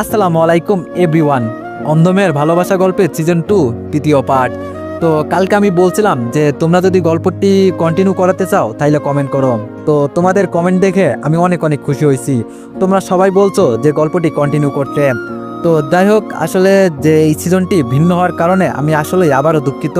আসসালামু আলাইকুম এভরিওয়ান অন্ধমের ভালোবাসা গল্পের সিজন টু তৃতীয় পার্ট তো কালকে আমি বলছিলাম যে, তোমরা যদি গল্পটি কন্টিনিউ করাতে চাও, তাইলে কমেন্ট করো। তো তোমাদের কমেন্ট দেখে আমি অনেক অনেক খুশি হয়েছি। তোমরা সবাই বলছো যে, গল্পটি কন্টিনিউ করতে। তো যাই হোক, আসলে যে এই সিজনটি ভিন্ন হওয়ার কারণে আমি আসলে আবারও দুঃখিত।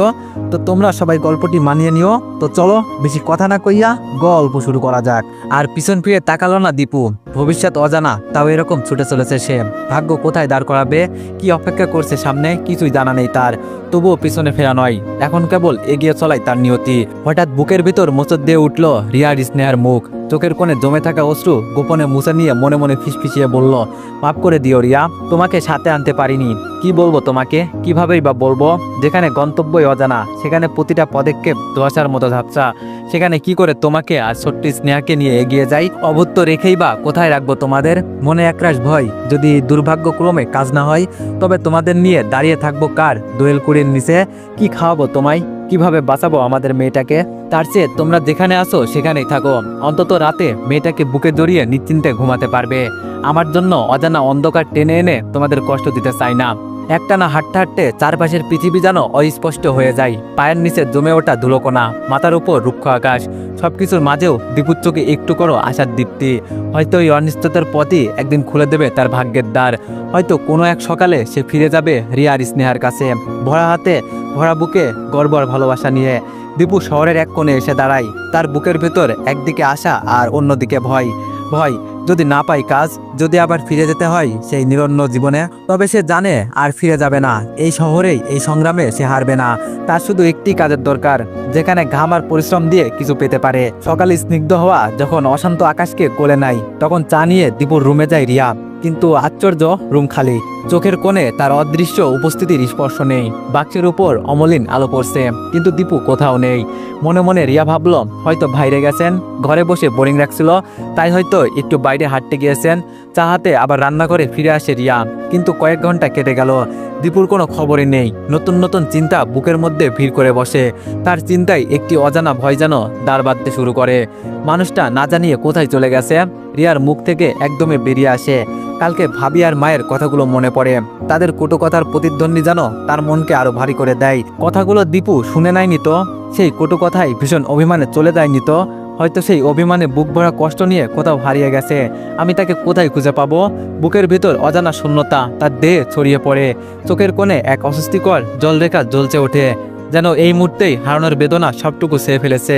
তো তোমরা সবাই গল্পটি মানিয়ে নিও। তো চলো, বেশি কথা না কইয়া গল্প শুরু করা যাক। আর পিছন ফিরে তাকালো না দীপু। ভবিষ্যৎ অজানা, তাও এরকম ছুটে চলেছে সে। ভাগ্য কোথায় দাঁড় করাবে, কি অপেক্ষা করছে সামনে, কিছুই জানা নেই তার। তবুও পিছনে ফেরা নয়। এখন কেবল এগিয়ে চলাই তার নিয়তি। হঠাৎ বুকের ভিতর মোচর দিয়ে উঠল রিয়ার স্নেহার মুখ। চোখের কোণে জমে থাকা অশ্রু গোপনে মুছে নিয়ে মনে মনে ফিসফিসিয়ে বলল, মাফ করে দিও রিয়া, তোমাকে সাথে আনতে পারিনি। কি বলব তোমাকে? কিভাবেই বা বলব? যেখানে গন্তব্যই অজানা, সেখানে প্রতিটা পদক্ষেপ ধোয়াশার মতো ঝাপসা। সেখানে কি করে তোমাকে আর ছোট্ট স্নেহাকে নিয়ে এগিয়ে যাই? অভুত্ত রেখেই বা কোথায় রাখব তোমাদের? মনে একরাশ ভয়। যদি দুর্ভাগ্যক্রমে কাজ না হয়, তবে তোমাদের নিয়ে দাঁড়িয়ে থাকব কার? দোয়েল কুড়ির নিচে। কি খাওয়াবো তোমায়? কীভাবে বাঁচাবো আমাদের মেয়েটাকে? তার চেয়ে তোমরা যেখানে আসো সেখানেই থাকো। অন্তত রাতে মেয়েটাকে বুকে জড়িয়ে নিশ্চিন্তে ঘুমাতে পারবে। আমার জন্য অজানা অন্ধকার টেনে এনে তোমাদের কষ্ট দিতে চাই না। একটানা হাঁটতে হাঁটতে চারপাশের পৃথিবী যেন অস্পষ্ট হয়ে যায়। পায়ের নিচে জমে ওঠা ধুলোকোনা মাথার উপর রুক্ষ আকাশ, সবকিছুর মাঝেও দীপুর চোখে একটু করো আশার দীপ্তি। হয়তো এই অনিশ্চয়তার পথই একদিন খুলে দেবে তার ভাগ্যের দ্বার। হয়তো কোনো এক সকালে সে ফিরে যাবে রিয়ার স্নেহার কাছে। ভরা হাতে, ভরা বুকে গর্ব আর ভালোবাসা নিয়ে। দীপু শহরের এক কোণে এসে দাঁড়ায়। তার বুকের ভেতর একদিকে আশা আর অন্যদিকে ভয়। ভয় যদি না পাই কাজ, যদি আবার ফিরে যেতে হয় সেই নিরন্ন জীবনে, তবে সে জানে আর ফিরে যাবে না। এই শহরেই, এই সংগ্রামে সে হারবে না। তার শুধু একটি কাজের দরকার, যেখানে ঘাম আর পরিশ্রম দিয়ে কিছু পেতে পারে। সকালে স্নিগ্ধ হওয়া, যখন অশান্ত আকাশকে কোলে নাই, তখন চা নিয়ে দীপুর রুমে যায় রিয়া। কিন্তু আশ্চর্য, রুম খালি। চোখের কোণে তার অদৃশ্য উপস্থিতির স্পর্শ নেই। বাক্সের উপর অমলিন আলো পড়ছে। কিন্তু দীপু কোথাও নেই। মনে মনে রিয়া ভাবল, হয়তো বাইরে গেছেন? ঘরে বসে বোরিং রাখছিল তাই হয়তো একটু বাইরে হাঁটতে গিয়েছেন। চাহাতে আবার রান্না করে ফিরে আসে রিয়া। কিন্তু কয়েক ঘণ্টা কেটে গেল। দীপুর কোনো খবরই নেই। নতুন নতুন চিন্তা বুকের মধ্যে ভিড় করে বসে। তার চিন্তায় একটি অজানা ভয় যেন দাঁড় বাঁধতে শুরু করে। মানুষটা না জানিয়ে কোথায় চলে গেছে, রিয়ার মুখ থেকে একদমই বেরিয়ে আসে। কালকে ভাবি আর মায়ের কথাগুলো মনে পড়ে। তাদের কটু কথার প্রতিদ্বন্দ্বী যেন তার মনকে আরও ভারী করে দেয়। কথাগুলো দীপু শুনে নেয়নি তো, সেই কটু কথাই ভীষণ অভিমানে চলে যায়নি তো। হয়তো সেই অভিমানে বুক ভরা কষ্ট নিয়ে কোথাও হারিয়ে গেছে। আমি তাকে কোথায় খুঁজে পাবো? বুকের ভিতর অজানা শূন্যতা, তার দেহে ছড়িয়ে পড়ে। চোখের কোণে এক অস্বস্তিকর জলরেখা জ্বলছে ওঠে, যেন এই মুহূর্তেই হারানোর বেদনা সবটুকু সেয়ে ফেলেছে।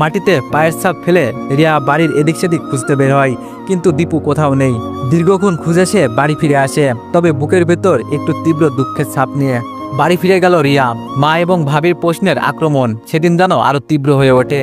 মাটিতে পায়ের ছাপ ফেলে রিয়া বাড়ির এদিক সেদিক খুঁজতে বের হয়, কিন্তু দীপু কোথাও নেই। দীর্ঘক্ষণ খুঁজে সে বাড়ি ফিরে আসে, তবে বুকের ভেতর একটু তীব্র দুঃখের ছাপ নিয়ে। বাড়ি ফিরে গেল রিয়া, মা এবং ভাবির প্রশ্নের আক্রমণ সেদিন যেন আরও তীব্র হয়ে ওঠে।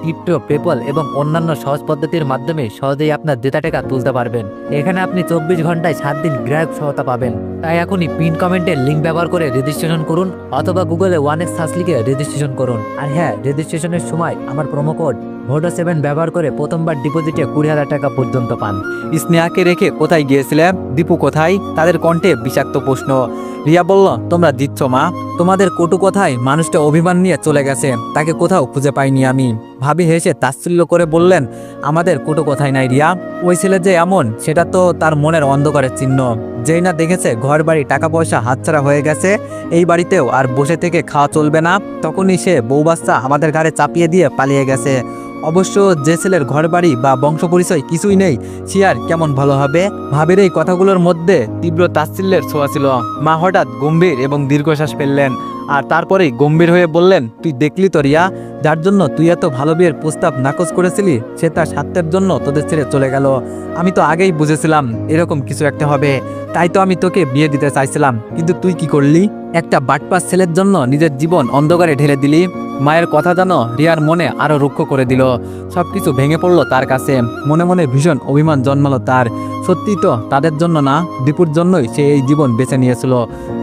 ক্রিপ্টো, পেপল এবং অন্যান্য সহজ পদ্ধতির মাধ্যমে সহজেই আপনার ডেটা টাকা তুলতে পারবেন। এখানে আপনি চব্বিশ ঘন্টায় সাত দিন গ্রাহক সহায়তা পাবেন। তাই এখনই পিন কমেন্টের লিঙ্ক ব্যবহার করে রেজিস্ট্রেশন করুন অথবা গুগলে ওয়ান এক্স সার্চ লিখে রেজিস্ট্রেশন করুন। আর হ্যাঁ রেজিস্ট্রেশনের সময় আমার প্রোমো কোড ভোটো সেভেন ব্যবহার করে প্রথমবার ডিপোজিটে কুড়ি হাজার টাকা পর্যন্ত পান। স্নেহাকে রেখে কোথায় গিয়েছিলে? দীপু কোথায়? তাদের কণ্ঠে বিষাক্ত প্রশ্ন। রিয়া বলল, তোমরা দিচ্ছ মা। তোমাদের কটু কথায় মানুষটা অভিমান নিয়ে চলে গেছে। তাকে কোথাও খুঁজে পাইনি আমি। ভাবি হেসে তাচ্ছিল্য করে বললেন, আমাদের কটু কথাই নাই রিয়া? ওই ছেলে যে এমন, সেটা তো তার মনের অন্ধকারের চিহ্ন। যেই না দেখেছে ঘর বাড়ি টাকা পয়সা হাতছাড়া হয়ে গেছে, এই বাড়িতেও আর বসে থেকে খাওয়া চলবে না, তখনই সে বউ বাচ্চা আমাদের ঘাড়ে চাপিয়ে দিয়ে পালিয়ে গেছে। অবশ্য যে ছেলের ঘর বাড়ি বা বংশ পরিচয় কিছুই নেই, সে আর কেমন ভালো হবে? ভাবের এই কথাগুলোর মধ্যে তীব্র তাচ্ছিল্যের ছোঁয়া ছিল। মা হঠাৎ গম্ভীর এবং দীর্ঘশ্বাস ফেললেন। আর তারপরেই গম্ভীর হয়ে বললেন, তুই দেখলি তো রিয়া, যার জন্য তুই এত ভালো বিয়ের প্রস্তাব নাকচ করেছিলি, সে তার স্বার্থের জন্য তোদের ছেড়ে চলে গেল। আমি তো আগেই বুঝেছিলাম এরকম কিছু একটা হবে, তাই তো আমি তোকে বিয়ে দিতে চাইছিলাম। কিন্তু তুই কি করলি? একটা বাটপাস ছেলের জন্য নিজের জীবন অন্ধকারে ঢেলে দিলি। মায়ের কথা যেন রিয়ার মনে আরও রুক্ষ করে দিল। সবকিছু ভেঙে পড়ল তার কাছে। মনে মনে ভীষণ অভিমান জন্মালো তার। সত্যি তো তাদের জন্য না, দীপুর জন্যই সে এই জীবন বেছে নিয়েছিল।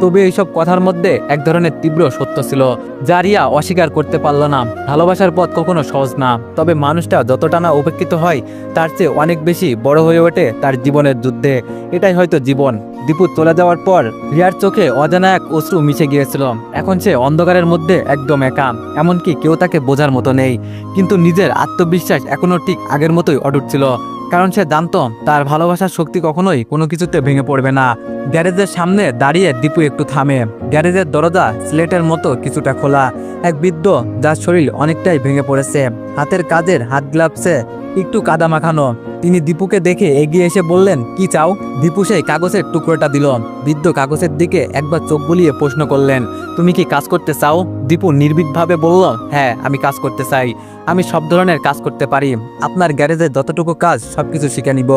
তবে এইসব কথার মধ্যে এক ধরনের তীব্র সত্য ছিল, যা রিয়া অস্বীকার করতে পারল না। ভালোবাসার পথ কখনো সহজ না, তবে মানুষটা যতটা না উপেক্ষিত হয়, তার চেয়ে অনেক বেশি বড় হয়ে ওঠে তার জীবনের যুদ্ধে। এটাই হয়তো জীবন। দীপু চলে যাওয়ার পর রিয়ার চোখে অজানা এক অশ্রু মিশে গিয়েছিল। এখন সে অন্ধকারের মধ্যে একদম একা, এমনকি কেউ তাকে বোঝার মতো নেই। কিন্তু নিজের আত্মবিশ্বাস এখনও ঠিক আগের মতোই অটুট ছিল। কারণ সে জানত তার ভালোবাসার শক্তি কখনোই কোনো কিছুতে ভেঙে পড়বে না। গ্যারেজের সামনে দাঁড়িয়ে দীপু একটু থামে। গ্যারেজের দরজা স্লেটের মতো কিছুটা খোলা। এক বৃদ্ধ, যার শরীর অনেকটাই ভেঙে পড়েছে। হাতের কাজের হাত গ্লাভসে একটু কাদা মাখানো। তিনি দীপুকে দেখে এগিয়ে এসে বললেন, কি চাও? দীপু সেই কাগজের টুকরোটা দিল। বৃদ্ধ কাগজের দিকে একবার চোখ বুলিয়ে প্রশ্ন করলেন, তুমি কি কাজ করতে চাও? দীপু নির্ভীকভাবে বলল হ্যাঁ আমি কাজ করতে চাই। আমি সব ধরনের কাজ করতে পারি। আপনার গ্যারেজে যতটুকু কাজ, সবকিছু শিখে নিব।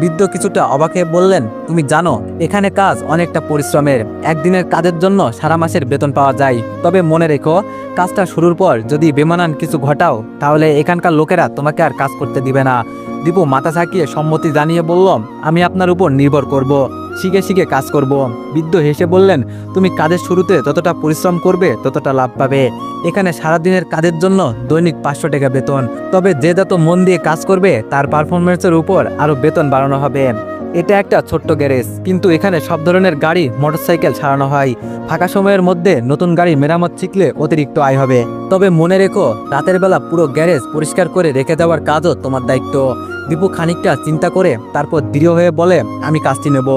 বৃদ্ধ কিছুটা অবাকে বললেন, তুমি জানো, এখানে কাজ অনেকটা পরিশ্রমের। একদিনের কাজের জন্য সারা মাসের বেতন পাওয়া যায়। তবে মনে রেখো, কাজটা শুরুর পর যদি বেমানান কিছু ঘটাও, তাহলে এখানকার লোকেরা তোমাকে আর কাজ করতে দিবে না। দীপু মাথা ঝাঁকিয়ে সম্মতি জানিয়ে বললাম আমি আপনার উপর নির্ভর করব, শিখে শিখে কাজ করব। বৃদ্ধ হেসে বললেন, তুমি কাজের শুরুতে যতটা পরিশ্রম করবে, ততটা লাভ পাবে। এখানে সারাদিনের কাজের জন্য দৈনিক পাঁচশো টাকা বেতন। তবে যে যত মন দিয়ে কাজ করবে, তার পারফরমেন্সের উপর আরও বেতন বাড়ানো হবে। এটা একটা ছোট্ট গ্যারেজ, কিন্তু এখানে সব ধরনের গাড়ি, মোটরসাইকেল সারানো হয়। ফাঁকা সময়ের মধ্যে নতুন গাড়ি মেরামত শিখলে অতিরিক্ত আয় হবে। তবে মনে রেখো, রাতের বেলা পুরো গ্যারেজ পরিষ্কার করে রেখে দেওয়ার কাজও তোমার দায়িত্ব। দীপু খানিকটা চিন্তা করে তারপর দৃঢ় হয়ে বলে, আমি কাজটি নেব।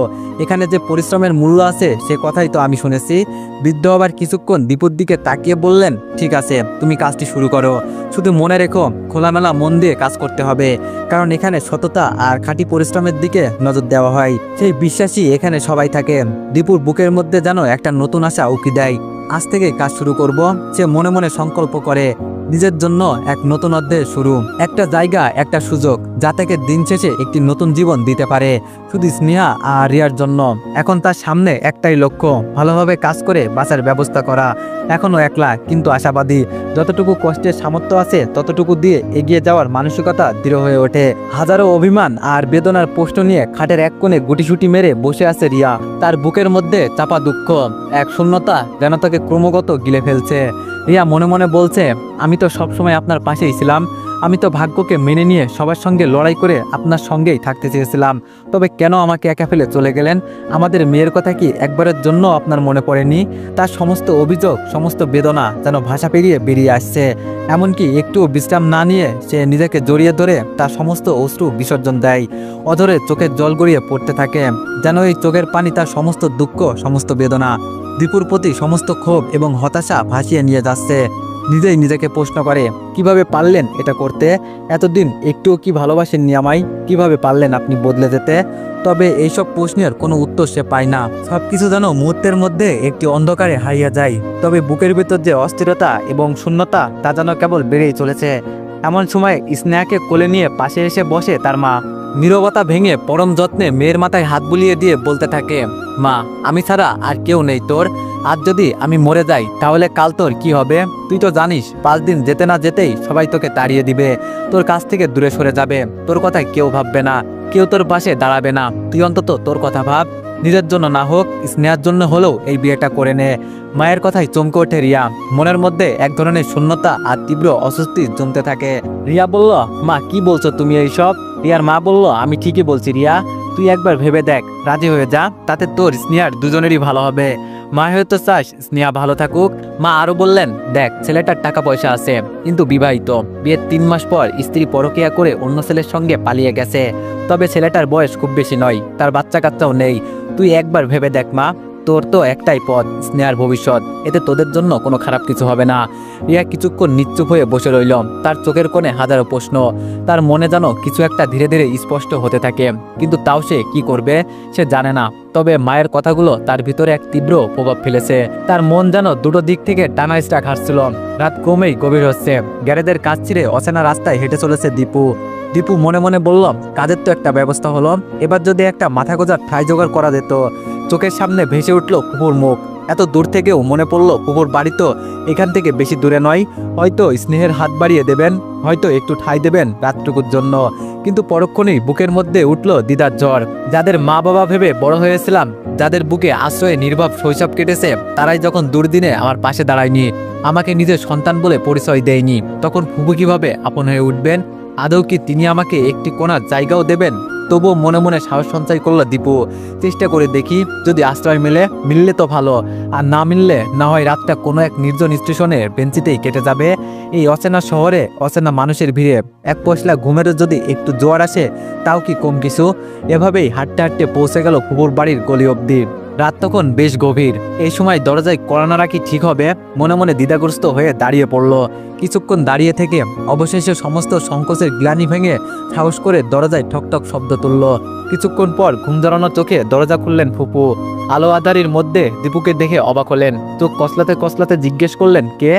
এখানে যে পরিশ্রমের মূল্য আছে, সে কথাই তো আমি শুনেছি। বৃদ্ধ আবার কিছুক্ষণ দীপুর দিকে তাকিয়ে বললেন, ঠিক আছে, তুমি কাজটি শুরু করো। শুধু মনে রেখো, খোলামেলা মন দিয়ে কাজ করতে হবে, কারণ এখানে সততা আর খাঁটি পরিশ্রমের দিকে নজর দেওয়া হয়। সেই বিশ্বাসী এখানে সবাই থাকে। দীপুর বুকের মধ্যে যেন একটা নতুন আশা উকি দেয়। আজ থেকে কাজ শুরু করব, সে মনে মনে সংকল্প করে নিজের জন্য এক নতুন অধ্যায়ের শুরু। একটা জায়গা, একটা সুযোগ, যা থেকে দিন শেষে একটি নতুন জীবন দিতে পারে, শুধু স্নেহা আর রিয়ার জন্য। এখন তার সামনে একটাই লক্ষ্য, ভালোভাবে কাজ করে বাঁচার ব্যবস্থা করা। এখনও একলা, কিন্তু আশাবাদী। যতটুকু কষ্টের সামর্থ্য আছে, ততটুকু দিয়ে এগিয়ে যাওয়ার মানসিকতা দৃঢ় হয়ে ওঠে। হাজারো অভিমান আর বেদনার প্রশ্ন নিয়ে খাটের এক কোণে গুটিসুটি মেরে বসে আছে রিয়া। তার বুকের মধ্যে চাপা দুঃখ, এক শূন্যতা যেন তাকে ক্রমাগত গিলে ফেলছে। রিয়া মনে মনে বলছে আমি তো সবসময় আপনার পাশেই ছিলাম। আমি তো ভাগ্যকে মেনে নিয়ে সবার সঙ্গে লড়াই করে আপনার সঙ্গেই থাকতে চেয়েছিলাম। তবে কেন আমাকে একা ফেলে চলে গেলেন? আমাদের মেয়ের কথা কি একবারের জন্য আপনার মনে পড়েনি? তার সমস্ত অভিযোগ, সমস্ত বেদনা যেন ভাষা পেরিয়ে বেরিয়ে আসছে। এমনকি একটু বিশ্রাম না নিয়ে সে নিজেকে জড়িয়ে ধরে তার সমস্ত অশ্রু বিসর্জন দেয়। অধরে চোখের জল গড়িয়ে পড়তে থাকে, যেন এই চোখের পানি তার সমস্ত দুঃখ, সমস্ত বেদনা, দীপুর প্রতি সমস্ত ক্ষোভ এবং হতাশা ভাসিয়ে নিয়ে যাচ্ছে। নিজেই নিজেকে প্রশ্ন করে, কীভাবে পারলেন এটা করতে? এতদিন একটুও কি ভালোবাসেননি আমায়? কীভাবে পারলেন আপনি বদলে যেতে? তবে এইসব প্রশ্নের কোনো উত্তর সে পায় না। সবকিছু যেন মুহূর্তের মধ্যে একটি অন্ধকারে হারিয়ে যায়। তবে বুকের ভিতর যে অস্থিরতা এবং শূন্যতা, তা যেন কেবল বেড়েই চলেছে। এমন সময় স্নেহাকে কোলে নিয়ে পাশে এসে বসে তার মা। নীরবতা ভেঙে পরম যত্নে মেয়ের মাথায় হাত বুলিয়ে দিয়ে বলতে থাকে, মা, আমি ছাড়া আর কেউ নেই তোর। আজ যদি আমি মরে যাই, তাহলে কাল তোর কি হবে? তুই তো জানিস, পাঁচ দিন যেতে না যেতেই সবাই তোকে তাড়িয়ে দিবে। তোর কাছ থেকে দূরে সরে যাবে। তোর কথায় কেউ ভাববে না। কেউ তোর পাশে দাঁড়াবে না। তুই অন্তত তোর কথা ভাব। নিজের জন্য না হোক, স্নেহার জন্য হলেও এই বিয়েটা করে নে। মায়ের কথায় চমকে ওঠে রিয়া। মনের মধ্যে এক ধরনের শূন্যতা আর তীব্র অস্বস্তি জমতে থাকে। রিয়া বলল, মা, কি বলছো তুমি এইসব? রিয়ার মা বলল, আমি ঠিকই বলছি রিয়া। তুই একবার ভেবে দেখ। রাজি হয়ে যা। তাতে তোর স্নেহার দুজনেরই ভালো হবে। মা হয়তো চাস, স্নেহা ভালো থাকুক। মা আরও বললেন, দেখ, ছেলেটার টাকা পয়সা আছে, কিন্তু বিবাহিত। বিয়ের তিন মাস পর স্ত্রী পরকিয়া করে অন্য ছেলের সঙ্গে পালিয়ে গেছে। তবে ছেলেটার বয়স খুব বেশি নয়, তার বাচ্চা কাচ্চাও নেই। তুই একবার ভেবে দেখ, মা। তোর তো একটাই পথ, স্নেহার ভবিষ্যৎ। এতে তোদের জন্য কোনো খারাপ কিছু হবে না। রিয়া কিছুক্ষণ নিশ্চুপ হয়ে বসে রইল। তার চোখের কোণে হাজারো প্রশ্ন। তার মনে যেন কিছু একটা ধীরে ধীরে স্পষ্ট হতে থাকে। কিন্তু তাও সে কি করবে, সে জানে না। তবে মায়ের কথাগুলো তার ভিতরে এক তীব্র প্রভাব ফেলেছে। তার মন যেন দুটো দিক থেকে টানা স্টাক হাসছিল রাত ক্রমেই গভীর হচ্ছে। গ্যারেজের কাজ ছিঁড়ে অচেনা রাস্তায় হেঁটে চলেছে দীপু। দীপু মনে মনে বলল, কাজের তো একটা ব্যবস্থা হলো। এবার যদি একটা মাথা গোজার ঠাই জোগাড় করা যেত চোখের সামনে ভেসে উঠল ফুপুর মুখ। এত দূর থেকেও মনে পড়ল ফুপুর বাড়ি তো এখান থেকে বেশি দূরে নয়। হয়তো স্নেহের হাত বাড়িয়ে দেবেন, হয়তো একটু ঠাই দেবেন রাতটুকুর জন্য। কিন্তু পরক্ষণেই বুকের মধ্যে উঠল দিদার জ্বর। যাদের মা বাবা ভেবে বড় হয়েছিলাম, যাদের বুকে আশ্রয়ে নির্ভব শৈশব কেটেছে, তারাই যখন দুর্দিনে আমার পাশে দাঁড়ায়নি, আমাকে নিজের সন্তান বলে পরিচয় দেয়নি, তখন ফুপু কীভাবে আপন হয়ে উঠবেন? আদৌ কি তিনি আমাকে একটি কোনার জায়গাও দেবেন? তবুও মনে মনে সাহস সঞ্চয় করল দীপু। চেষ্টা করে দেখি যদি আশ্রয় মিলে, মিললে তো ভালো। আর না মিললে না হয় রাতটা কোনো এক নির্জন স্টেশনের বেঞ্চিতেই কেটে যাবে। এই অচেনা শহরে অচেনা মানুষের ভিড়ে এক পশলা ঘুমেরও যদি একটু জোয়ার আসে, তাও কি কম কিছু? এভাবেই হাঁটতে হাঁটতে পৌঁছে গেল ফুপুর বাড়ির গলি অব্দি রাত তখন বেশ গভীর। এই সময় দরজায় করানো রাখি ঠিক হবে মনে মনে দ্বিধাগ্রস্ত হয়ে দাঁড়িয়ে পড়ল। কিছুক্ষণ দাঁড়িয়ে থেকে অবশেষে সমস্ত সংকোচের গ্লানি ভেঙে সাহস করে দরজায় ঠকঠক শব্দ তুলল। কিছুক্ষণ পর ঘুম জড়ানো চোখে দরজা খুললেন ফুপু। আলো আদারির মধ্যে দীপুকে দেখে অবাক হলেন। চোখ কসলাতে কসলাতে জিজ্ঞেস করলেন, কে?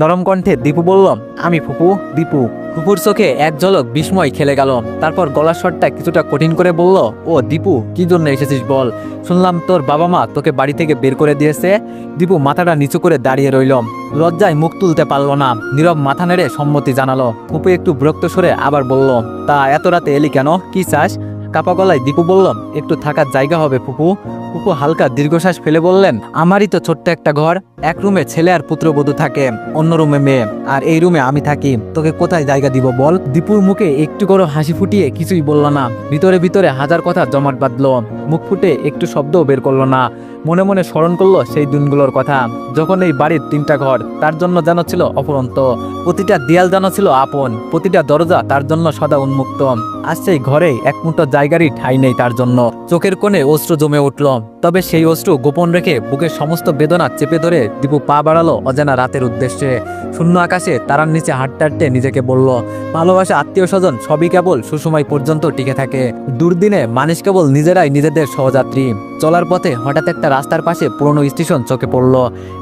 নরম কণ্ঠে দীপু বলল, আমি ফুপু, দীপু। ফুপুর চোখে এক ঝলক বিস্ময় খেলে গেল। তারপর গলার স্বরটা কিছুটা কঠিন করে বলল, ও দীপু, কি জন্য এসেছিস বল? শুনলাম তোর বাবা মা তোকে বাড়ি থেকে বের করে দিয়েছে। দীপু মাথাটা নিচু করে দাঁড়িয়ে রইল। লজ্জায় মুখ তুলতে পারল না। নীরব মাথা নেড়ে সম্মতি জানালো। ফুপু একটু বিরক্ত সরে আবার বলল, তা এত রাতে এলি কেন? কি চাস? কাপা গলায় দীপু বললাম, একটু থাকার জায়গা হবে ফুপু। ফুপু হালকা দীর্ঘশ্বাস ফেলে বললেন, আমারই তো ছোট্ট একটা ঘর, এক রুমে ছেলে আর পুত্রবধূ থাকে, অন্য রুমে মেয়ে, আর এই রুমে আমি থাকি। তোকে কোথায় জায়গা দিব বল? দীপুর মুখে একটু করে হাসি ফুটিয়ে কিছুই বলল না। ভিতরে ভিতরে হাজার কথা জমাট বাঁধল। মুখ ফুটে একটু শব্দও বের করল না। মনে মনে স্মরণ করল সেই দিনগুলোর কথা। যখন এই বাড়ির তিনটা ঘর, তার জন্য যেন ছিল অপরন্ত প্রতিটা দেয়াল যেন ছিল আপন, প্রতিটা দরজা তার জন্য সদা উন্মুক্ত। আর সেই ঘরে এক মুঠো জায়গারই ঠাঁই নেই তার জন্য। চোখের কোণে অস্ত্র জমে উঠল। তবে সেই অস্ত্র গোপন রেখে বুকের সমস্ত বেদনা চেপে ধরে দীপু পা বাড়ালো অজানা রাতের উদ্দেশ্যে। শূন্য আকাশে তারার নিচে হাঁটতে হাঁটতে নিজেকে বলল, ভালোবাসা আত্মীয় স্বজন সবই কেবল সুসময় পর্যন্ত টিকে থাকে। দুর্দিনে মানুষ কেবল নিজেরাই নিজেদের সহযাত্রী। চলার পথে হঠাৎ একটা রাস্তার পাশে পুরনো স্টেশন চোখে পড়ল।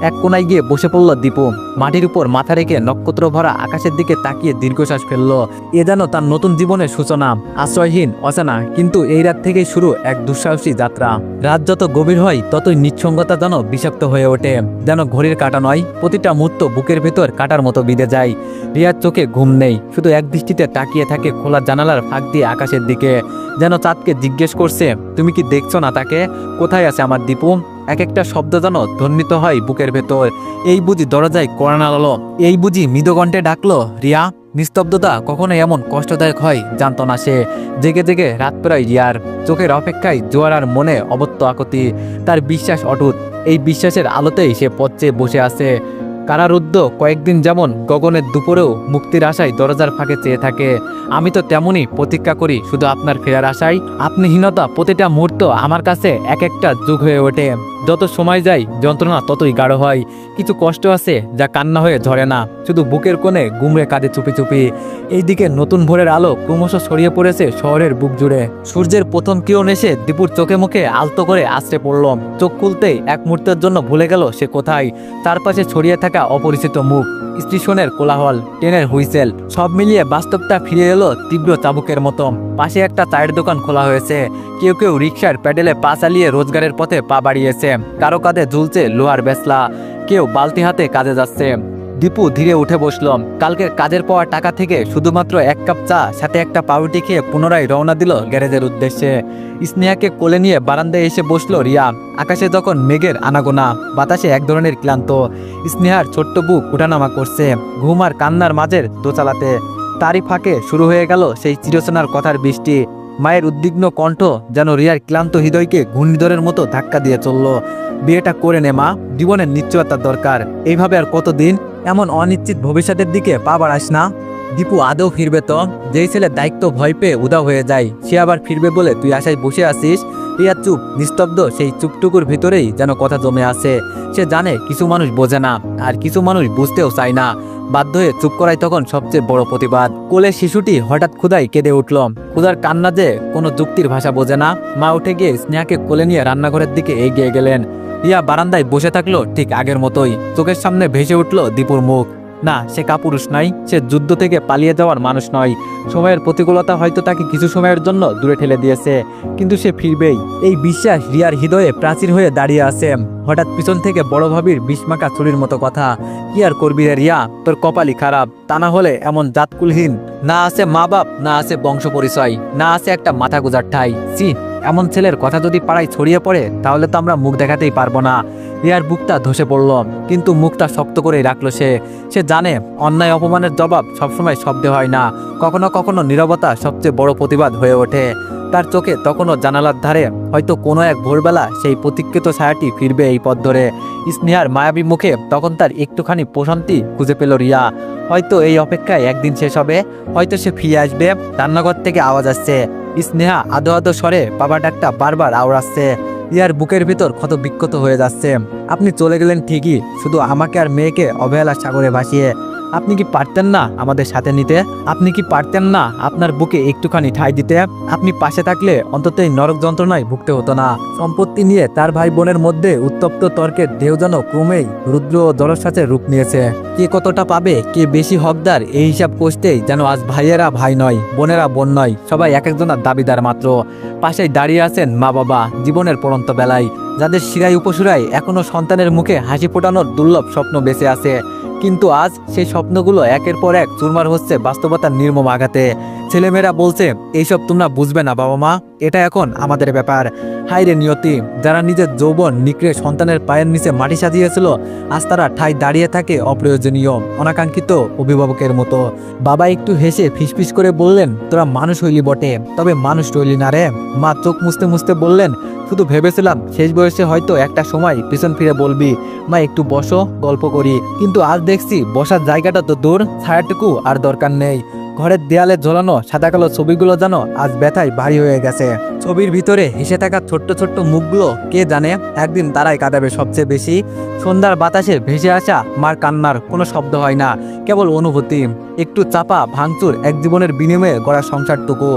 এক কোনায় গিয়ে বসে পড়ল দীপু। মাটির উপর মাথা রেখে নক্ষত্র ভরা আকাশের দিকে তাকিয়ে দীর্ঘশ্বাস ফেলল। এ যেন তার নতুন জীবনের সূচনা, আশ্রয়হীন, অচেনা, কিন্তু এই রাত থেকেই শুরু এক দুঃসাহসী যাত্রা। রাত যত গভীর হয়, ততই নিঃসঙ্গতা যেন বিষাক্ত হয়ে ওঠে। যেন ঘড়ির কাটা নয়, প্রতিটা মুহূর্ত বুকের ভেতর কাটার মতো বিঁধে যায়। রিয়ার চোখে ঘুম নেই, শুধু এক দৃষ্টিতে তাকিয়ে থাকে খোলা জানালার ফাঁক দিয়ে আকাশের দিকে। যেন চাঁদকে জিজ্ঞেস করছে, তুমি কি দেখছ না তাকে? কোথায় আছে আমার দীপু এক একটা শব্দ যেন ধ্বনিত হয় বুকের ভেতর। এই বুঝি দরজায় করানা লালো। এই বুঝি মৃদকণ্ঠে ডাকলো, রিয়া, নিস্তব্ধতা কখনো এমন কষ্টদায়ক হয়? জানত না সে। জেগে জেগে রাত প্রায় রিয়ার। চোখের অপেক্ষায় জোয়ার আর মনে অবত্য আকতি। তার বিশ্বাস অটুট। এই বিশ্বাসের আলোতেই সে পথে বসে আছে। কারারুদ্ধ কয়েকদিন যেমন গগনের দুপুরেও মুক্তির আশায় দরজার ফাঁকে চেয়ে থাকে। আমি তো তেমনই প্রতীক্ষা করি, শুধু আপনার ফেরার আশায়। আপনিহীনতা প্রতিটা মুহূর্ত আমার কাছে এক একটা যুগ হয়ে ওঠে। যত সময় যায়, যন্ত্রণা ততই গাঢ় হয়। কিছু কষ্ট আছে যা কান্না হয়ে ঝরে না। শুধু বুকের কোণে গুমড়ে কাঁদে চুপি চুপি। এইদিকে নতুন ভোরের আলো ক্রমশ ছড়িয়ে পড়েছে শহরের বুক জুড়ে। সূর্যের প্রথম কিরণ এসে দীপুর চোখে মুখে আলতো করে আশ্রে পড়ল। চোখ খুলতেই এক মুহূর্তের জন্য ভুলে গেল সে কোথায়। তার পাশে ছড়িয়ে থাকা অপরিচিত মুখ। স্টেশনের কোলাহল, ট্রেনের হুইসেল, সব মিলিয়ে বাস্তবটা ফিরে এলো তীব্র চাবুকের মতো। পাশে একটা চায়ের দোকান খোলা হয়েছে। কেউ কেউ রিক্সার প্যাডেলে পা চালিয়ে রোজগারের পথে পা বাড়িয়েছে। কারও কাঁধে ঝুলছে লোহার বেসলা। কেউ বালতি হাতে কাজে যাচ্ছে। দীপু ধীরে উঠে বসল। কালকের কাজের পাওয়া টাকা থেকে শুধুমাত্র এক কাপ চা, সাথে একটা পাউরুটি খেয়ে পুনরায় রওনা দিল গ্যারেজের উদ্দেশ্যে। স্নেহাকে কোলে নিয়ে বারান্দায় এসে বসল রিয়া। আকাশে তখন মেঘের আনাগোনা, বাতাসে এক ধরনের ক্লান্ত। স্নেহার ছোট্ট বুক উঠানামা করছে ঘুম আর কান্নার মাঝের দোচালাতে তারই ফাঁকে শুরু হয়ে গেল সেই চিরচেনার কথার বৃষ্টি। মায়ের উদ্বিগ্ন কণ্ঠ যেন রিয়ার ক্লান্ত হৃদয়কে ঘূর্ণিধরের মতো ধাক্কা দিয়ে চলল। বিয়েটা করে নে মা, জীবনের নিশ্চয়তার দরকার। এইভাবে আর কতদিন এমন অনিশ্চিত ভবিষ্যতের দিকে পা বাড়াস না। দীপু আদৌ ফিরবে তো? যেই ছেলে দায়িত্ব ভয় পেয়ে উদাও হয়ে যায়, সে আবার ফিরবে বলে তুই আশায় বসে আছিস? রিয়া চুপ, নিস্তব্ধ সেই চুপটুকুর ভিতরেই যেন কথা জমে আছে। সে জানে কিছু মানুষ বোঝে না, আর কিছু মানুষ বুঝতেও চায় না। বাধ্য হয়ে চুপ করাই তখন সবচেয়ে বড় প্রতিবাদ। কোলে শিশুটি হঠাৎ ক্ষুদায় কেঁদে উঠল। ক্ষুদার কান্না যে কোনো যুক্তির ভাষা বোঝে না। মা উঠে গিয়ে স্নেহাকে কোলে নিয়ে রান্নাঘরের দিকে এগিয়ে গেলেন। রিয়া বারান্দায় বসে থাকল ঠিক আগের মতোই। চোখের সামনে ভেসে উঠল দীপুর মুখ। না, সে কাপুরুষ নয় সে যুদ্ধ থেকে পালিয়ে যাওয়ার মানুষ নয়। সময়ের প্রতিকূলতা হয়তো তাকে কিছু সময়ের জন্য দূরে ঠেলে দিয়েছে, কিন্তু সে ফিরবেই। এই বিশ্বাস রিয়ার হৃদয়ে প্রাচীর হয়ে দাঁড়িয়ে আছে। হঠাৎ পিছন থেকে বড় ভাবির বিস্মাকা চুরির মতো কথা, কি আর করবি রে রিয়া? তোর কপালই খারাপ। তা না হলে এমন জাতকুলহীন। না আছে মা বাপ না আছে বংশ পরিচয় না আছে একটা মাথা গুজার ঠাই। সি এমন ছেলের কথা যদি পাড়ায় ছড়িয়ে পড়ে, তাহলে তো আমরা মুখ দেখাতেই পারব না। রিয়ার বুকটা ধসে পড়ল, কিন্তু মুখটা শক্ত করেই রাখল সে। সে জানে, অন্যায় অপমানের জবাব সবসময় শব্দে হয় না। কখনো কখনো নীরবতা সবচেয়ে বড় প্রতিবাদ হয়ে ওঠে। তার চোখে তখনও জানালার ধারে হয়তো কোনো এক ভোরবেলা সেই প্রতীক্ষিত ছায়াটি ফিরবে এই পথ ধরে। স্নেহার মায়াবী মুখে তখন তার একটুখানি প্রশান্তি খুঁজে পেল রিয়া। হয়তো এই অপেক্ষায় একদিন শেষ হবে, হয়তো সে ফিরে আসবে, রান্নাঘর থেকে আওয়াজ আসছে। স্নেহা আদো আদো স্বরে, বাবা ডাকটা বারবার আওড়াচ্ছে। ইয়ার বুকের ভিতর ক্ষত বিক্ষত হয়ে যাচ্ছে। আপনি চলে গেলেন ঠিকই, শুধু আমাকে আর মেয়েকে অবহেলার সাগরে ভাসিয়ে আপনি কি পারতেন না আমাদের সাথে নিতে? আপনি কি পারতেন না আপনার বুকে একটুখানি ঠাঁই দিতে? আপনি পাশে থাকলে অন্তত এই নরক যন্ত্রণায় ভুগতে হতো না। সম্পত্তি নিয়ে তার ভাই বোনের মধ্যে উত্তপ্ত তর্কের ঢেউ যেন ক্রমেই রুদ্র ও রূপ নিয়েছে। কে কতটা পাবে, কে বেশি হকদার, এই হিসাব কষতেই যেন আজ ভাইয়েরা ভাই নয়, বোনেরা বোন নয়, সবাই এক একজনের দাবিদার মাত্র। পাশেই দাঁড়িয়ে আছেন মা বাবা জীবনের পরন্ত বেলায়, যাদের শিরায় উপসুরায় এখনও সন্তানের মুখে হাসি ফোটানোর দুর্লভ স্বপ্ন বেঁচে আছে। কিন্তু আজ সেই স্বপ্নগুলো একের পর এক চুরমার হচ্ছে বাস্তবতার নির্মম আঘাতে। ছেলেমেয়েরা বলছে, এইসব তোমরা বুঝবে না, বাবা মা। এটা এখন আমাদের ব্যাপার। হাইরে নিয়তি, যারা নিজের যৌবন নিকড়ে সন্তানের পায়ের নিচে মাটি সাজিয়েছিল, আজ তারা ঠাই দাঁড়িয়ে থাকে অপ্রয়োজনীয়, অনাকাঙ্ক্ষিত অভিভাবকের মতো। বাবা একটু হেসে ফিসফিস করে বললেন, তোরা মানুষ হইলি বটে, তবে মানুষ রইলি না রে। মা চোখ মুছতে মুছতে বললেন, শুধু ভেবেছিলাম শেষ বয়সে হয়তো একটা সময় পিছন ফিরে বলবি। মা, একটু বসো, গল্প করি। কিন্তু আজ দেখছি, বসার জায়গাটা তো দূর, ছায়াটুকু আর দরকার নেই। ঘরের দেয়ালে ঝোলানো সাদা কালো ছবিগুলো যেন আজ ব্যথায় ভারী হয়ে গেছে। ছবির ভিতরে হেসে থাকা ছোট্ট ছোট্ট মুখগুলো, কে জানে? একদিন তারাই কাঁদাবে সবচেয়ে বেশি। সন্ধ্যার বাতাসে ভেসে আসা মার কান্নার কোনো শব্দ হয় না, কেবল অনুভূতি। একটু চাপা ভাঙচুর এক জীবনের বিনিময়ে গড়া সংসারটুকু।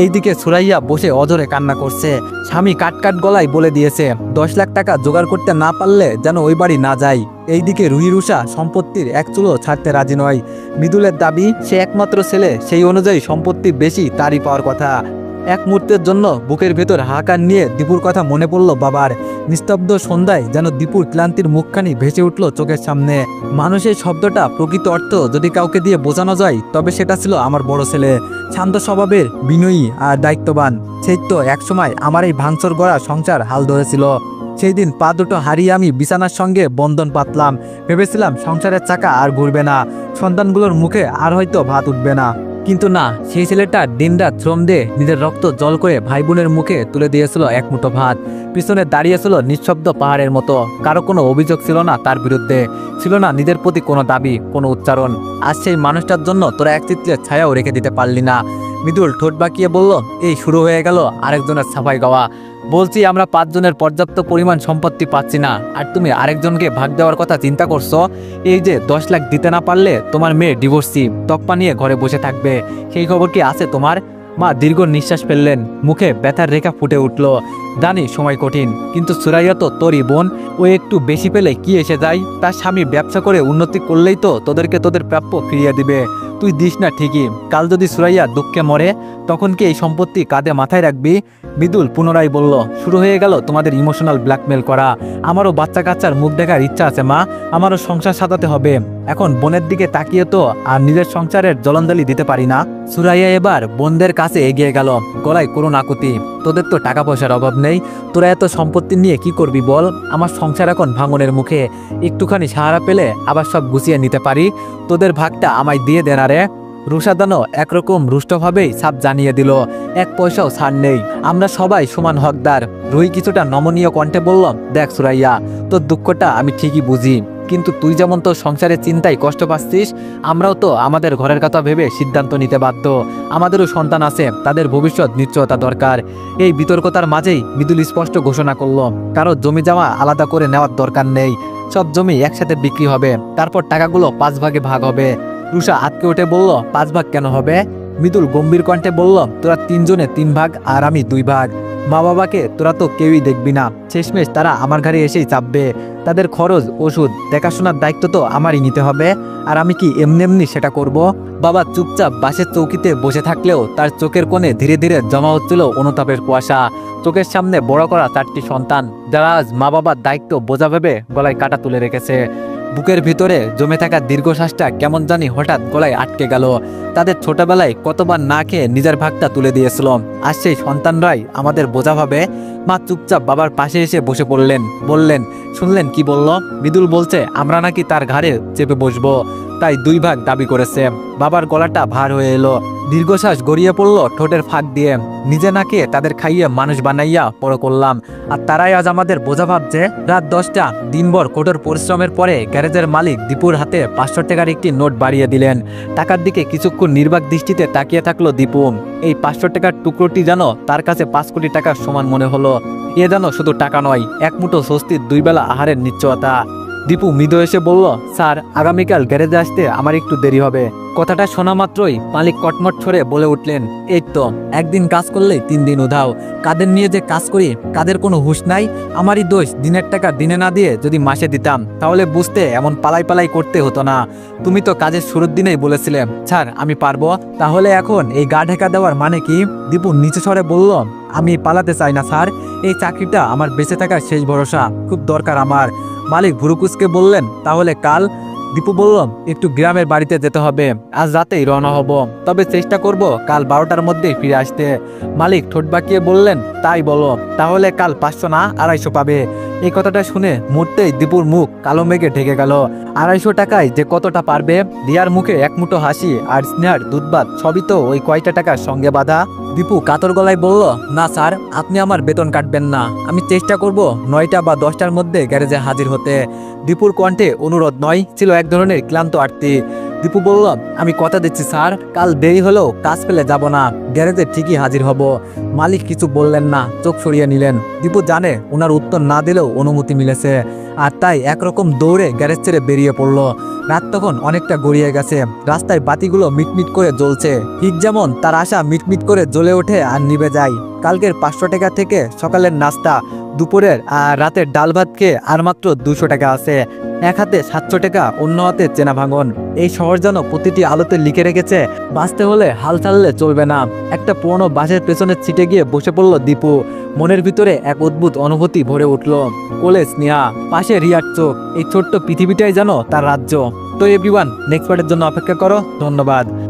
এইদিকে সুরাইয়া বসে অজরে কান্না করছে। স্বামী কাট কাট গলায় বলে দিয়েছে, দশ লাখ টাকা জোগাড় করতে না পারলে যেন ওই বাড়ি না যায় এইদিকে রুহিরুষা সম্পত্তির এক চুলো ছাড়তে রাজি নয়। মৃদুলের দাবি, সে একমাত্র ছেলে, সেই অনুযায়ী সম্পত্তি বেশি তারই পাওয়ার কথা। এক মুহূর্তের জন্য বুকের ভেতর হাহাকার নিয়ে দীপুর কথা মনে পড়ল বাবার। নিস্তব্ধ সন্ধ্যায় যেন দীপুর ক্লান্তির মুখখানি ভেসে উঠল চোখের সামনে। মানুষের শব্দটা প্রকৃত অর্থ যদি কাউকে দিয়ে বোঝানো যায়, তবে সেটা ছিল আমার বড় ছেলে। শান্ত স্বভাবের, বিনয়ী আর দায়িত্ববান। সেই তো একসময় আমার এই ভাঙচুর গড়া সংসার হাল ধরেছিল। সেই দিন পা দুটো হারিয়ে আমি বিছানার সঙ্গে বন্ধন পাতলাম। ভেবেছিলাম সংসারের চাকা আর ঘুরবে না। সন্তানগুলোর মুখে আর হয়তো ভাত উঠবে না। কিন্তু না, সেই ছেলেটা দিনরাত শ্রম দিয়ে নিজের রক্ত জল করে ভাই বোনের মুখে তুলে দিয়েছিল এক মুঠো ভাত। পিছনে দাঁড়িয়েছিল নিঃশব্দ পাহাড়ের মতো। কারও কোনো অভিযোগ ছিল না তার বিরুদ্ধে। ছিল না নিজের প্রতি কোনো দাবি, কোনো উচ্চারণ। আজ সেই মানুষটার জন্য তোরা এক চিত্রের ছায়াও রেখে দিতে পারলি না। মৃদুল ঠোঁট বাঁকিয়ে বলল, এই শুরু হয়ে গেল আরেকজনের সাফাই গাওয়া। বলছি, আমরা পাঁচজনের পর্যাপ্ত পরিমাণ সম্পত্তি পাচ্ছি না। আর তুমি আরেকজনকে ভাগ দেওয়ার কথা চিন্তা করছ? এই যে দশ লাখ দিতে না পারলে তোমার মেয়ে ডিভোর্সি, তকপা নিয়ে ঘরে বসে থাকবে। সেই খবর কি আছে তোমার? মা দীর্ঘ নিঃশ্বাস ফেললেন, মুখে ব্যথার রেখা ফুটে উঠল। জানি সময় কঠিন, কিন্তু সুরাইয়া তো তোরই বোন, ও একটু বেশি পেলে কি এসে যায়? তার স্বামী ব্যবসা করে উন্নতি করলেই তো তোদেরকে তোদের প্রাপ্য ফিরিয়ে দিবে। তুই দিস না ঠিকই, কাল যদি সুরাইয়া দুঃখে মরে, তখন কি এই সম্পত্তি কাঁধে মাথায় রাখবি? বিদুল পুনরায় বলল, শুরু হয়ে গেল তোমাদের ইমোশনাল ব্ল্যাকমেল করা। আমারও বাচ্চা কাচ্চার মুখ দেখার ইচ্ছা আছে, মা। আমারও সংসার সাজাতে হবে। এখন বোনের দিকে তাকিয়ে তো আর নিজের সংসারের জলঞ্জলি দিতে পারি না। সুরাইয়া এবার বোনদের কাছে এগিয়ে গেল, গলায় করুণ আকুতি। তোদের তো টাকা পয়সার অভাব নেই। তোরা এত সম্পত্তি নিয়ে কি করবি বল? আমার সংসার এখন ভাঙনের মুখে। একটুখানি সাহারা পেলে আবার সব গুছিয়ে নিতে পারি? তোদের ভাগটা আমায় দিয়ে দে না রে রুষাদানো একরকম রুষ্টভাবেই সাপ জানিয়ে দিল, এক পয়সাও ছাড় নেই, আমরা সবাই সমান হকদার। রুই কিছুটা নমনীয় কণ্ঠে বললাম দেখ সুরাইয়া, তোর দুঃখটা আমি ঠিকই বুঝি, কিন্তু তুই যেমন তোর সংসারের চিন্তায় কষ্ট পাচ্ছিস, আমরাও তো আমাদের ঘরের কথা ভেবে সিদ্ধান্ত নিতে বাধ্য। আমাদেরও সন্তান আছে, তাদের ভবিষ্যৎ নিশ্চয়তা দরকার। এই বিতর্কতার মাঝেই মৃদুল স্পষ্ট ঘোষণা করল, কারও জমি যাওয়া আলাদা করে নেওয়ার দরকার নেই, সব জমি একসাথে বিক্রি হবে, তারপর টাকাগুলো পাঁচ ভাগে ভাগ হবে। রুষা আটকে উঠে বলল, পাঁচ ভাগ কেন হবে? মৃদুল গম্ভীর কণ্ঠে বলল, তোরা তিনজনে তিন ভাগ আর আমি দুই ভাগ। মা বাবাকে তোরা তো কেউই দেখবি না। শেষমেশ তারা আমার ঘাড়ে এসেই চাপবে। তাদের খরচ, ওষুধ, দেখাশোনার দায়িত্ব তো আমারই নিতে হবে। আর আমি কি এমনি এমনি সেটা করব? বাবা চুপচাপ বাসের চৌকিতে বসে থাকলেও তার চোখের কোণে ধীরে ধীরে জমা হচ্ছিল অনুতাপের কুয়াশা। চোখের সামনে বড় করা চারটি সন্তান, যারা আজ মা বাবার দায়িত্ব বোঝা ভেবে গলায় কাটা তুলে রেখেছে। বুকের ভিতরে জমে থাকা দীর্ঘশ্বাসটা কেমন জানি হঠাৎ গলায় আটকে গেল। তাদের ছোটবেলায় কতবার না খেয়ে নিজের ভাগটা তুলে দিয়েছিল। আর সেই সন্তানরাই আমাদের বোঝা ভাবে মা চুপচাপ বাবার পাশে এসে বসে পড়লেন। বললেন শুনলেন কি বলল? বিদুল বলছে, আমরা নাকি তার ঘাড়ে চেপে বসবো। তাই দুই ভাগ দাবি করেছে। বাবার গলাটা ভার হয়ে এলো। দীর্ঘশ্বাস গড়িয়ে পড়ল ঠোঁটের ফাঁক দিয়ে। নিজে না খেয়ে তাদের খাইয়ে মানুষ বানাইয়া বড় করলাম। আর তারাই আজ আমাদের বোঝা ভাবছে, রাত দশটা, দিনভর কঠোর পরিশ্রমের পরে গ্যারেজের মালিক দীপুর হাতে পাঁচশো টাকার একটি নোট বাড়িয়ে দিলেন। টাকার দিকে কিছুক্ষণ নির্বাক দৃষ্টিতে তাকিয়ে থাকল দীপু। এই পাঁচশো টাকার টুকরোটি যেন তার কাছে পাঁচ কোটি টাকার সমান মনে হলো। এ যেন শুধু টাকা নয়, এক মুঠো স্বস্তির দুই বেলা আহারের নিশ্চয়তা। দীপু মৃদু এসে বলল, স্যার, আগামীকাল গ্যারেজে আসতে আমার একটু দেরি হবে। কথাটা শোনা মাত্রই মালিক কটমট ছড়ে বলে উঠলেন, এই তো, একদিন কাজ করলেই তিন দিন উধাও। কাদের নিয়ে যে কাজ করি, কাদের কোনো হুঁশ নাই। আমারই দোষ, দিনের টাকা দিনে না দিয়ে যদি মাসে দিতাম, তাহলে বুঝতে এমন পালাই পালাই করতে হতো না। তুমি তো কাজের শুরুর দিনেই বলেছিলে, স্যার, আমি পারব। তাহলে এখন এই গা ঢেকা দেওয়ার মানে কি? দীপু নিচে স্বরে বলল, আমি পালাতে চাই না, স্যার। এই চাকরিটা আমার বেঁচে থাকার শেষ ভরসা। খুব দরকার আমার। মালিক ভুরুকুসকে বললেন, তাহলে কাল দীপু বলল একটু গ্রামের বাড়িতে যেতে হবে। আজ রাতেই রওনা হব। তবে চেষ্টা করব কাল বারোটার মধ্যেই ফিরে আসতে। মালিক ঠোঁট বাঁকিয়ে বললেন, তাই বলো, তাহলে কাল পাঁচশো না আড়াইশো পাবে। এই কথাটা শুনে মুহূর্তেই দীপুর মুখ কালো মেঘে ঢেকে গেল। আড়াইশো টাকায় যে কতটা পারবে, রিয়ার মুখে এক মুঠো হাসি আর স্নেহার দুধবাদ সবই তো ওই কয়টা টাকার সঙ্গে বাধা। দীপু কাতর গলায় বলল, না স্যার, আপনি আমার বেতন কাটবেন না। আমি চেষ্টা করব নয়টা বা দশটার মধ্যে গ্যারেজে হাজির হতে। দীপুর কণ্ঠে অনুরোধ নয়, ছিল এক ধরনের ক্লান্ত আরতি। দীপু বলল, আমি কথা দিচ্ছি, স্যার। কাল দেরি হলেও কাজ পেলে যাব না। গ্যারেজে ঠিকই হাজির হব। মালিক কিছু বললেন না, চোখ সরিয়ে নিলেন। দীপু জানে ওনার উত্তর না দিলেও অনুমতি মিলেছে। আর তাই একরকম দৌড়ে গ্যারেজ ছেড়ে বেরিয়ে পড়ল। রাত তখন অনেকটা গড়িয়ে গেছে। রাস্তায় বাতিগুলো মিটমিট করে জ্বলছে। ঠিক যেমন তার আশা মিটমিট করে জ্বলে ওঠে আর নিভে যায়। কালকের পাঁচশো টাকা থেকে সকালের নাস্তা দুপুরের আর রাতের ডাল ভাত খেয়ে আর মাত্র দুশো টাকা আছে। এক হাতে সাতশো টাকা, অন্য হাতে চেনা ভাঙন। এই শহর যেন প্রতিটি আলোতে লিখে রেখেছে, বাঁচতে হলে হাল ছাড়লে চলবে না। একটা পুরনো বাসের পেছনে ছিটে গিয়ে বসে পড়ল দীপু। মনের ভিতরে এক অদ্ভুত অনুভূতি ভরে উঠল। কোলে স্নেহা, পাশে রিয়ার চোখ। এই ছোট্ট পৃথিবীটাই যেন তার রাজ্য। তো এভরিওয়ান নেক্সট পার্টের জন্য অপেক্ষা করো। ধন্যবাদ।